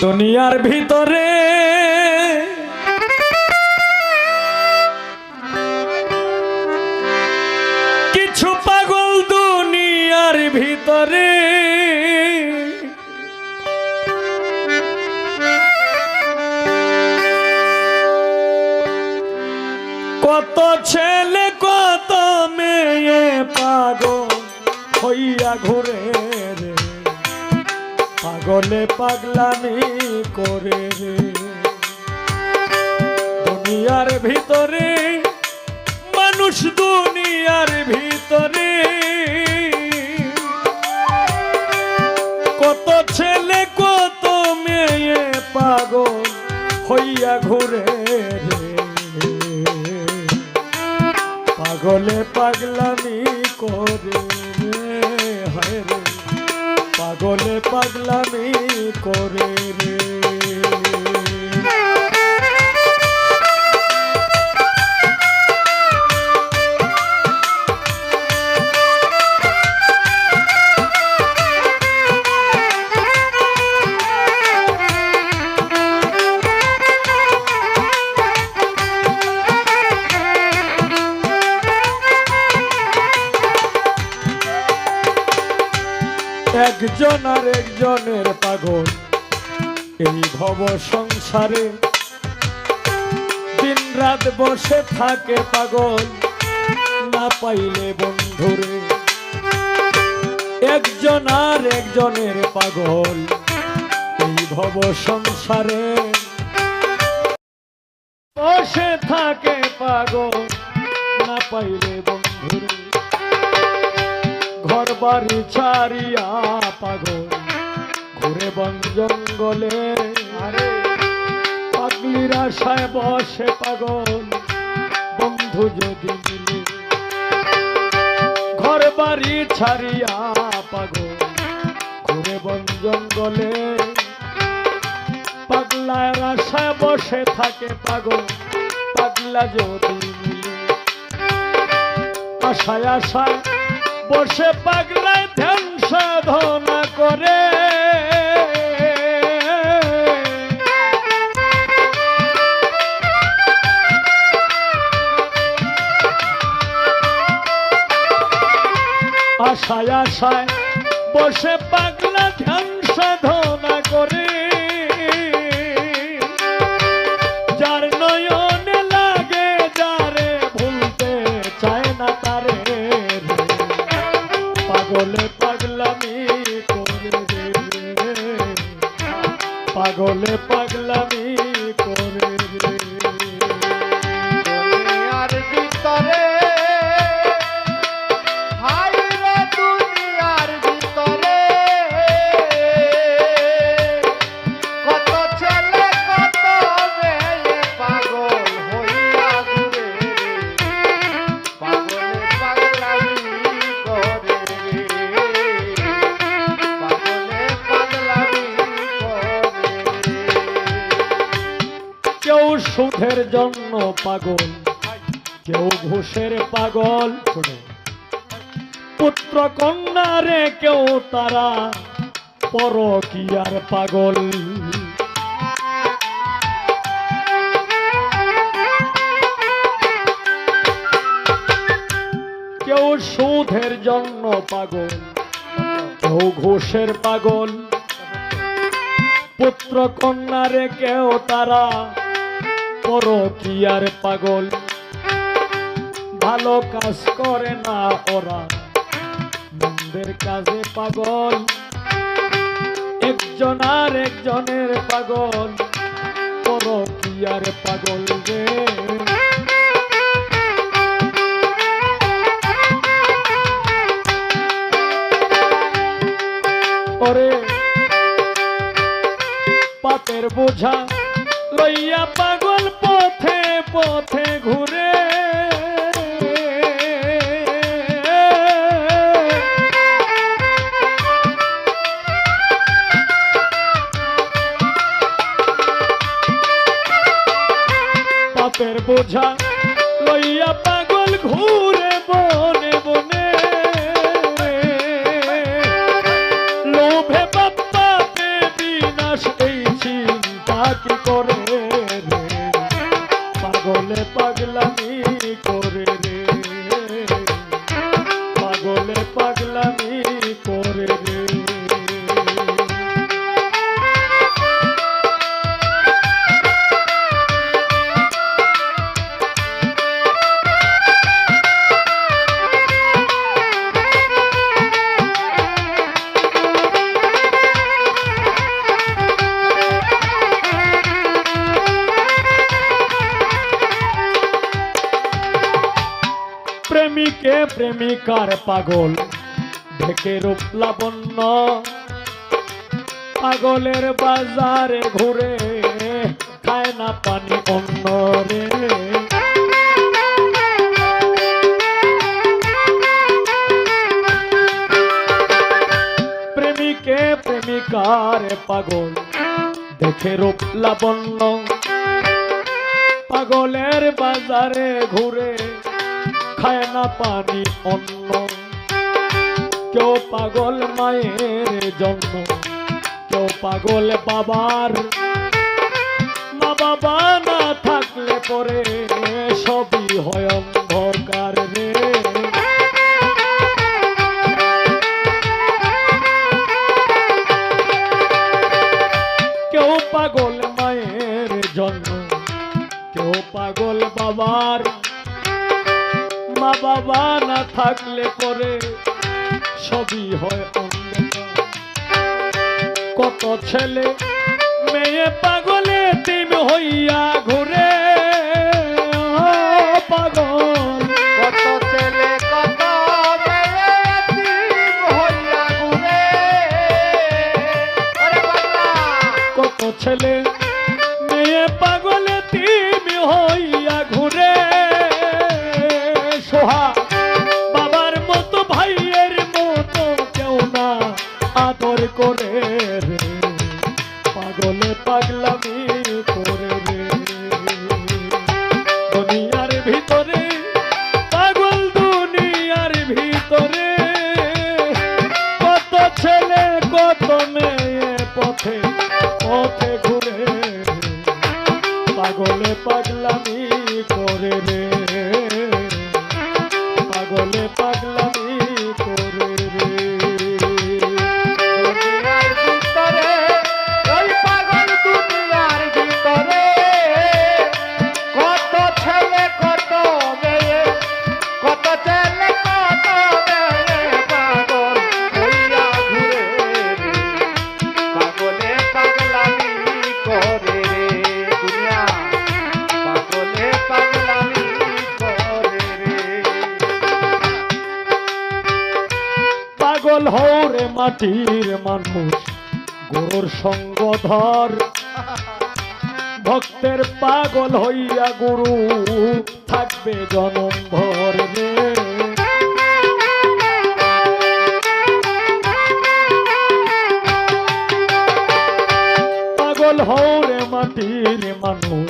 দুনিয়ার ভিতরে। কিছু পাগল দুনিয়ার ভিতরে। কত ছেলে কত মেয়ে পাগল হইয়া ঘুরে। পাগলে পাগলামি করে দুনিয়ার ভিতরে মানুষ দুনিয়ার ভিতরে পাগলামি করে রে। একজন আর একজনের পাগল। এই ভব সংসারে দিন রাত বসে থাকে পাগল। না পাইলে বন্ধুরে, একজন আর একজনের পাগল। এই ভব সংসারে বসে থাকে পাগল। না পাইলে বন্ধুরে ঘর বাড়ি ছাড়িয়া জঙ্গলে। আরে। পাগলির আশায় বসে পাগল। বন্ধু যদি মিলে। ঘর বাড়ি ছাড়িয়া পাগল। ঘুরে বন জঙ্গলে। পাগলার আশায় বসে থাকে পাগল। পাগলা যদি মিলে। আশায় আশায় বসে পাগলায় ধ্যান সাধনা করে। আশায় আশায় বসে পাগলা ধ্যান সাধনা করে। যার নয়নে লাগে, যারে ভুলতে চায় না তারে পাগলে পাগলামি করে পাগলে পাগলামি পাগল, কেউ ঘুষের পাগল, শোনো। পুত্র কন্যা রে কেউ তারা পরকিয়ার পাগল। কেউ সুধের জন্য পাগল, কেউ ঘোষের পাগল। পুত্র কন্যা রে কেউ তারা পরকিয়ার পাগল? ভালো কাজ করে না ওরা। মন্দের কাজে পাগল। একজন আর একজনের পাগল। পরকিয়ার পাগল রে। ওরে বোঝা লইয়া পাগল। পথে পথে ঘুরে প্রেমিকে প্রেমিকার পাগল, ঢেকে রূপ লাবণ্য। পাগলের বাজারে ঘুরে খায় না পানি অন্য রে। প্রেমিকে প্রেমিকার পাগল দেখে রূপ লাবণ্য। পাগলের বাজারে ঘুরে খায় না পানি অন্য কেউ পাগল মায়ের জন্য, কেউ পাগল বাবার। মা বাবা না থাকলে পরে সবই হয় অন্ধকার রে। কেউ পাগল মায়ের জন্য, কেউ পাগল বাবার। মা বাবা না থাকলে পরে সবই হয় কত ছেলে মেয়ে পাগলে তিন হইয়া ঘুরে। করে রে। পাগলে পাগলামি করে রে। দুনিয়ার ভিতরে, পাগল দুনিয়ার ভিতরে। কত ছেলে, কত মেয়ে পথে পথে ঘুরে পাগলে পাগলামি করে রে। পাগলে পাগল হৌরে মাটির মানুষ, গুরুর সঙ্গ ধর। ভক্তের পাগল হইয়া গুরু থাকবে জনম ভর পাগল হৌরে মাটির মানুষ,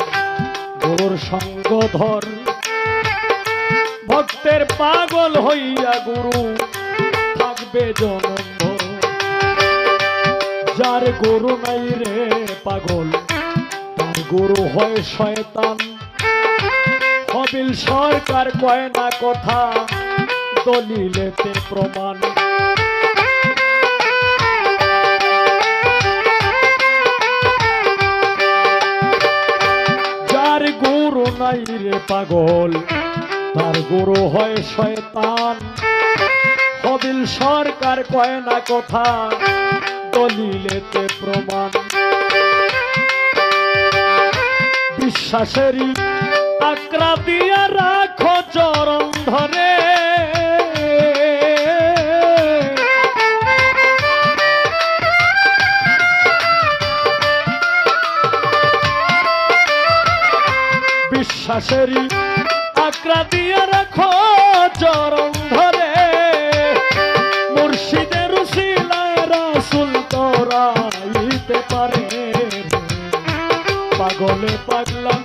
গুরুর সঙ্গ ধর। ভক্তের পাগল হইয়া গুরু থাকবে জনম। যার গুরু নাই রে পাগল, তার গুরু হয় শয়তান। হবিল সরকার কয় না কথা, দলিলেতে প্রমাণ। যার গুরু নাই রে পাগল, তার গুরু হয় শয়তান। সরকার কয় না কথা, দলিলেতে প্রমাণ। বিশ্বাসেরই আক্রা দিয়া রাখো চরণ ধরে। বিশ্বাসেরই আক্রা দিয়া রাখো চরণ পাগলে